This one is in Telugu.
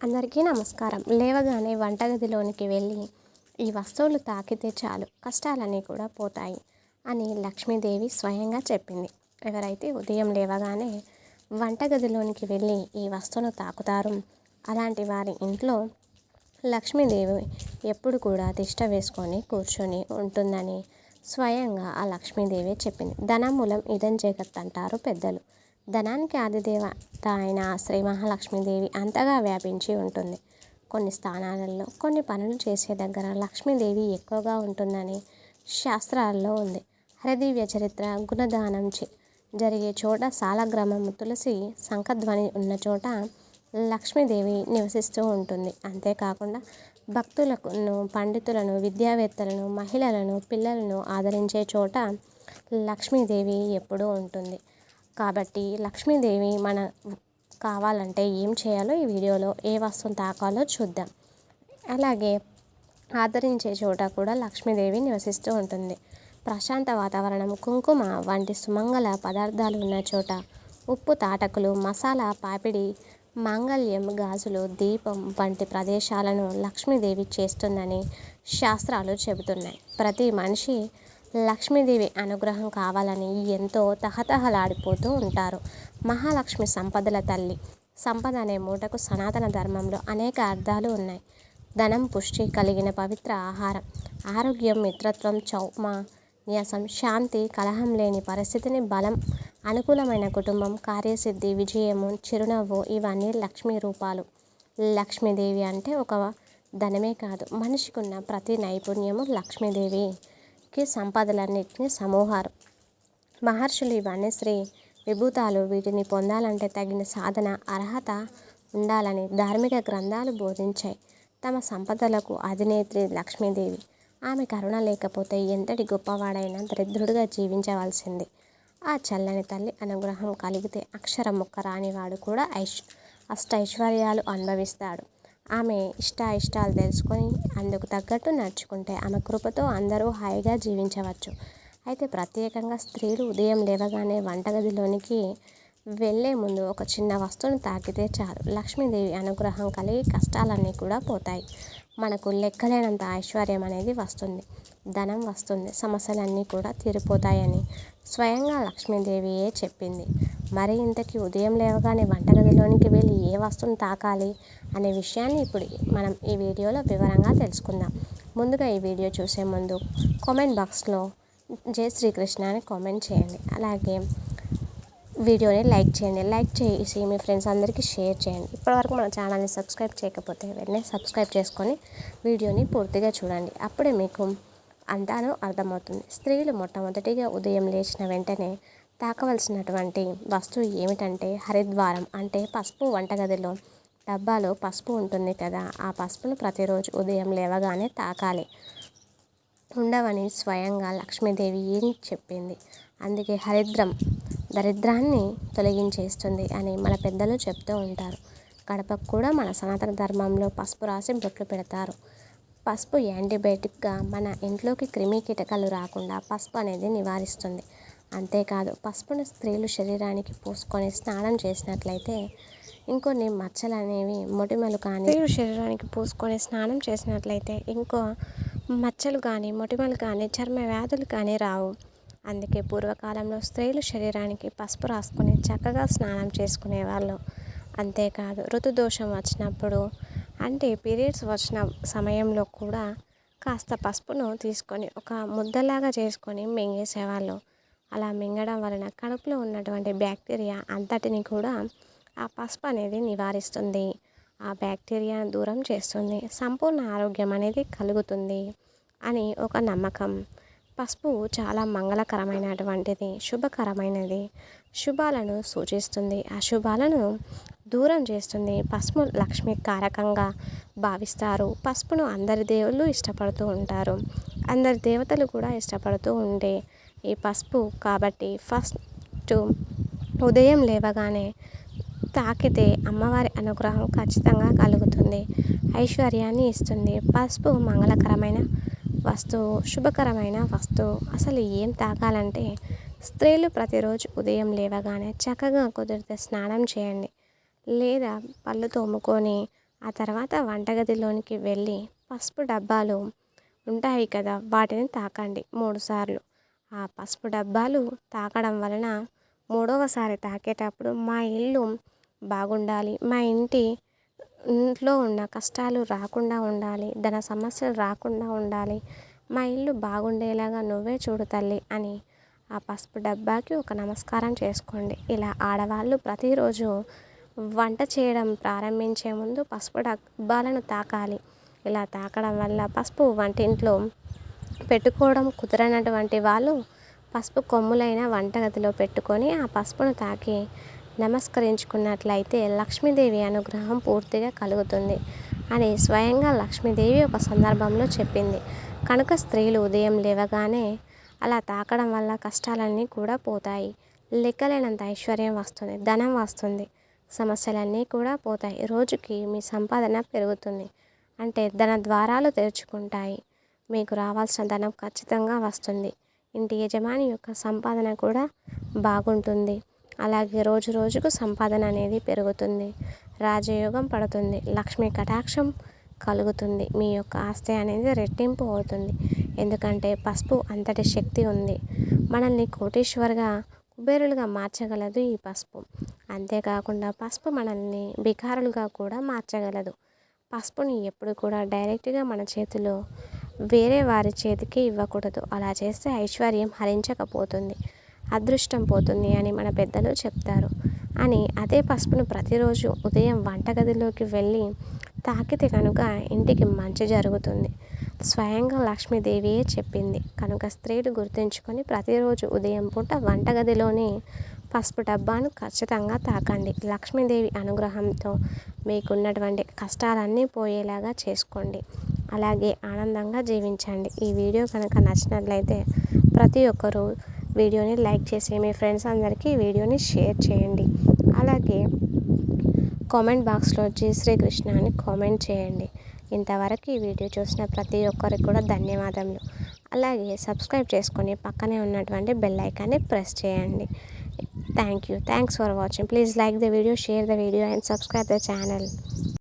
అందరికీ నమస్కారం. లేవగానే వంటగదిలోనికి వెళ్ళి ఈ వస్తువులు తాకితే చాలు కష్టాలన్నీ కూడా పోతాయి అని లక్ష్మీదేవి స్వయంగా చెప్పింది. ఎవరైతే ఉదయం లేవగానే వంటగదిలోనికి వెళ్ళి ఈ వస్తువును తాకుతారు అలాంటి వారి ఇంట్లో లక్ష్మీదేవి ఎప్పుడు కూడా తిష్ట వేసుకొని కూర్చొని ఉంటుందని స్వయంగా ఆ లక్ష్మీదేవి చెప్పింది. ధనమూలం ఇదం జగత్ అంటారు పెద్దలు. ధనానికి ఆదిదేవత అయిన శ్రీ మహాలక్ష్మీదేవి అంతగా వ్యాపించి ఉంటుంది. కొన్ని స్థానాలలో కొన్ని పనులు చేసే దగ్గర లక్ష్మీదేవి ఎక్కువగా ఉంటుందని శాస్త్రాల్లో ఉంది. హరిదివ్య చరిత్ర గుణదానం జరిగే చోట సాలగ్రామం తులసి శంఖధ్వని ఉన్న చోట లక్ష్మీదేవి నివసిస్తూ ఉంటుంది. అంతేకాకుండా భక్తులను పండితులను విద్యావేత్తలను మహిళలను పిల్లలను ఆదరించే చోట లక్ష్మీదేవి ఎప్పుడూ ఉంటుంది. కాబట్టి లక్ష్మీదేవి మన కావాలంటే ఏం చేయాలో ఈ వీడియోలో ఏ వస్తువును తాకాలో చూద్దాం. అలాగే ఆదరించే చోట కూడా లక్ష్మీదేవి నివసిస్తూ ఉంటుంది. ప్రశాంత వాతావరణం కుంకుమ వంటి సుమంగళ పదార్థాలు ఉన్న చోట ఉప్పు తాటకులు మసాలా పాపిడి మాంగళ్యం గాజులు దీపం వంటి ప్రదేశాలను లక్ష్మీదేవి చేస్తుందని శాస్త్రాలు చెబుతున్నాయి. ప్రతి మనిషి లక్ష్మీదేవి అనుగ్రహం కావాలని ఎంతో తహతహలాడిపోతూ ఉంటారు. మహాలక్ష్మి సంపదల తల్లి. సంపద అనే మూటకు సనాతన ధర్మంలో అనేక అర్థాలు ఉన్నాయి. ధనం పుష్టి కలిగిన పవిత్ర ఆహారం ఆరోగ్యం మిత్రత్వం చౌమ న్యాసం శాంతి కలహం లేని పరిస్థితిని బలం అనుకూలమైన కుటుంబం కార్యసిద్ధి విజయము చిరునవ్వు ఇవన్నీ లక్ష్మీ రూపాలు. లక్ష్మీదేవి అంటే ఒక ధనమే కాదు మనిషికున్న ప్రతి నైపుణ్యము లక్ష్మీదేవి. కి సంపదలన్నింటినీ సమూహారు మహర్షులు ఇవన్నీ శ్రీ విభూతాలు వీటిని పొందాలంటే తగిన సాధన అర్హత ఉండాలని ధార్మిక గ్రంథాలు బోధించాయి. తమ సంపదలకు అధినేత్రి లక్ష్మీదేవి. ఆమె కరుణ లేకపోతే ఎంతటి గొప్పవాడైనా దరిద్రుడిగా జీవించవలసింది. ఆ చల్లని తల్లి అనుగ్రహం కలిగితే అక్షర ముక్క రానివాడు కూడా ఐష్ అష్టైశ్వర్యాలు అనుభవిస్తాడు. ఆమె ఇష్ట ఇష్టాలు తెలుసుకొని అందుకు తగ్గట్టు నడుచుకుంటే ఆమె కృపతో అందరూ హాయిగా జీవించవచ్చు. అయితే ప్రత్యేకంగా స్త్రీలు ఉదయం లేవగానే వంటగదిలోనికి వెళ్ళే ముందు ఒక చిన్న వస్తువును తాకితే చాలు. లక్ష్మీదేవి అనుగ్రహం కలిగి కష్టాలన్నీ కూడా పోతాయి. మనకు లెక్కలేనంత ఐశ్వర్యం అనేది వస్తుంది. ధనం వస్తుంది. సమస్యలన్నీ కూడా తీరిపోతాయని స్వయంగా లక్ష్మీదేవియే చెప్పింది. మరి ఇంతకీ ఉదయం లేవగానే వంటగదిలోనికి వెళ్ళి ఏ వస్తువును తాకాలి అనే విషయాన్ని ఇప్పుడు మనం ఈ వీడియోలో వివరంగా తెలుసుకుందాం. ముందుగా ఈ వీడియో చూసే ముందు కామెంట్ బాక్స్లో జై శ్రీకృష్ణ అని కామెంట్ చేయండి. అలాగే వీడియోని లైక్ చేయండి. లైక్ చేసి మీ ఫ్రెండ్స్ అందరికీ షేర్ చేయండి. ఇప్పటివరకు మన ఛానల్ని సబ్స్క్రైబ్ చేయకపోతే వెంటనే సబ్స్క్రైబ్ చేసుకొని వీడియోని పూర్తిగా చూడండి. అప్పుడే మీకు అంతాను అర్థమవుతుంది. స్త్రీలు మొట్టమొదటిగా ఉదయం లేచిన వెంటనే తాకవలసినటువంటి వస్తువు ఏమిటంటే హరిద్వారం అంటే పసుపు వంటగదిలో డబ్బాలో పసుపు ఉంటుంది కదా ఆ పసుపును ప్రతిరోజు ఉదయం లేవగానే తాకాలి. ఉండవని స్వయంగా లక్ష్మీదేవి ఏం చెప్పింది? అందుకే హరిద్రం దరిద్రాన్ని తొలగించేస్తుంది అని మన పెద్దలు చెప్తూ ఉంటారు. గడపకు కూడా మన సనాతన ధర్మంలో పసుపు రాసి బొట్లు పెడతారు. పసుపు యాంటీబయాటిక్గా మన ఇంట్లోకి క్రిమి కీటకాలు రాకుండా పసుపు అనేది నివారిస్తుంది. అంతేకాదు పసుపును స్త్రీలు శరీరానికి పూసుకొని స్నానం చేసినట్లయితే ఇంకొన్ని మచ్చలు అనేవి మొటిమలు కానీ స్త్రీలు శరీరానికి పూసుకొని స్నానం చేసినట్లయితే ఇంకో మచ్చలు కానీ మొటిమలు కానీ చర్మ వ్యాధులు కానీ రావు. అందుకే పూర్వకాలంలో స్త్రీలు శరీరానికి పసుపు రాసుకొని చక్కగా స్నానం చేసుకునేవాళ్ళు. అంతేకాదు ఋతుదోషం వచ్చినప్పుడు అంటే పీరియడ్స్ వచ్చిన సమయంలో కూడా కాస్త పసుపును తీసుకొని ఒక ముద్దలాగా చేసుకొని మింగేసేవాళ్ళు. అలా మింగడం వలన కడుపులో ఉన్నటువంటి బ్యాక్టీరియా అంతటిని కూడా ఆ పసుపు అనేది నివారిస్తుంది. ఆ బ్యాక్టీరియాను దూరం చేస్తుంది. సంపూర్ణ ఆరోగ్యం అనేది కలుగుతుంది అని ఒక నమ్మకం. పసుపు చాలా మంగళకరమైనటువంటిది శుభకరమైనది. శుభాలను సూచిస్తుంది. అశుభాలను దూరం చేస్తుంది. పసుపు లక్ష్మి కారకంగా భావిస్తారు. పసుపును అందరి దేవుళ్ళు ఇష్టపడుతూ ఉంటారు. అందరి దేవతలు కూడా ఇష్టపడుతూ ఉండే ఈ పసుపు కాబట్టి ఫస్ట్ ఉదయం లేవగానే తాకితే అమ్మవారి అనుగ్రహం ఖచ్చితంగా కలుగుతుంది. ఐశ్వర్యాన్ని ఇస్తుంది. పసుపు మంగళకరమైన వస్తువు శుభకరమైన వస్తువు. అసలు ఏం తాగాలంటే స్త్రీలు ప్రతిరోజు ఉదయం లేవగానే చక్కగా కుదిరితే స్నానం చేయండి. లేదా పళ్ళు తోముకొని ఆ తర్వాత వంటగదిలోనికి వెళ్ళి పసుపు డబ్బాలు ఉంటాయి కదా వాటిని తాకండి మూడుసార్లు ఆ పసుపు డబ్బాలు తాకడం వలన మూడవసారి తాకేటప్పుడు మా ఇల్లు బాగుండాలి. మా ఇంటి ఇంట్లో ఉన్న కష్టాలు రాకుండా ఉండాలి. ధన సమస్యలు రాకుండా ఉండాలి. మా ఇల్లు బాగుండేలాగా నువ్వే చూడు తల్లి అని ఆ పసుపు డబ్బాకి ఒక నమస్కారం చేసుకోండి. ఇలా ఆడవాళ్ళు ప్రతిరోజు వంట చేయడం ప్రారంభించే ముందు పసుపు డబ్బాలను తాకాలి. ఇలా తాకడం వల్ల పసుపు వంటింట్లో పెట్టుకోవడం కుదరనటువంటి వాళ్ళు పసుపు కొమ్ములైన వంటగదిలో పెట్టుకొని ఆ పసుపును తాకి నమస్కరించుకున్నట్లయితే లక్ష్మీదేవి అనుగ్రహం పూర్తిగా కలుగుతుంది అని స్వయంగా లక్ష్మీదేవి ఒక సందర్భంలో చెప్పింది. కనుక స్త్రీలు ఉదయం లేవగానే అలా తాకడం వల్ల కష్టాలన్నీ కూడా పోతాయి. లెక్కలేనంత ఐశ్వర్యం వస్తుంది ధనం వస్తుంది సమస్యలన్నీ కూడా పోతాయి. రోజుకి మీ సంపాదన పెరుగుతుంది. అంటే ధన ద్వారాలు తెరుచుకుంటాయి. మీకు రావాల్సిన ధనం ఖచ్చితంగా వస్తుంది. ఇంటి యజమాని యొక్క సంపాదన కూడా బాగుంటుంది. అలాగే రోజు రోజుకు సంపాదన అనేది పెరుగుతుంది. రాజయోగం పడుతుంది. లక్ష్మీ కటాక్షం కలుగుతుంది. మీ యొక్క ఆస్తి అనేది రెట్టింపు అవుతుంది. ఎందుకంటే పసుపు అంతటి శక్తి ఉంది. మనల్ని కోటీశ్వర్గా కుబేరులుగా మార్చగలదు ఈ పసుపు. అంతేకాకుండా పసుపు మనల్ని బికారులుగా కూడా మార్చగలదు. పసుపుని ఎప్పుడు కూడా డైరెక్ట్గా మన చేతిలో వేరే వారి చేతికి ఇవ్వకూడదు. అలా చేస్తే ఐశ్వర్యం హరించకపోతుంది అదృష్టం పోతుంది అని మన పెద్దలు చెప్తారు. అని అదే పసుపును ప్రతిరోజు ఉదయం వంటగదిలోకి వెళ్ళి తాకితే కనుక ఇంటికి మంచి జరుగుతుంది. స్వయంగా లక్ష్మీదేవియే చెప్పింది. కనుక స్త్రీలు గుర్తుంచుకొని ప్రతిరోజు ఉదయం పూట వంటగదిలోని పసుపు డబ్బాను ఖచ్చితంగా తాకండి. లక్ష్మీదేవి అనుగ్రహంతో మీకున్నటువంటి కష్టాలన్నీ పోయేలాగా చేసుకోండి. అలాగే ఆనందంగా జీవించండి. ఈ వీడియో కనుక నచ్చినట్లయితే ప్రతి ఒక్కరూ వీడియోని లైక్ చేసి మీ ఫ్రెండ్స్ అందరికీ ఈ వీడియోని షేర్ చేయండి. అలాగే కామెంట్ బాక్స్లో జీ శ్రీకృష్ణ అని కామెంట్ చేయండి. ఇంతవరకు ఈ వీడియో చూసిన ప్రతి ఒక్కరికి కూడా ధన్యవాదములు. అలాగే సబ్స్క్రైబ్ చేసుకొని పక్కనే ఉన్నటువంటి బెల్ ఐకాన్ని ప్రెస్ చేయండి. Thank you. Thanks for watching. Please like the video share the video and subscribe the channel.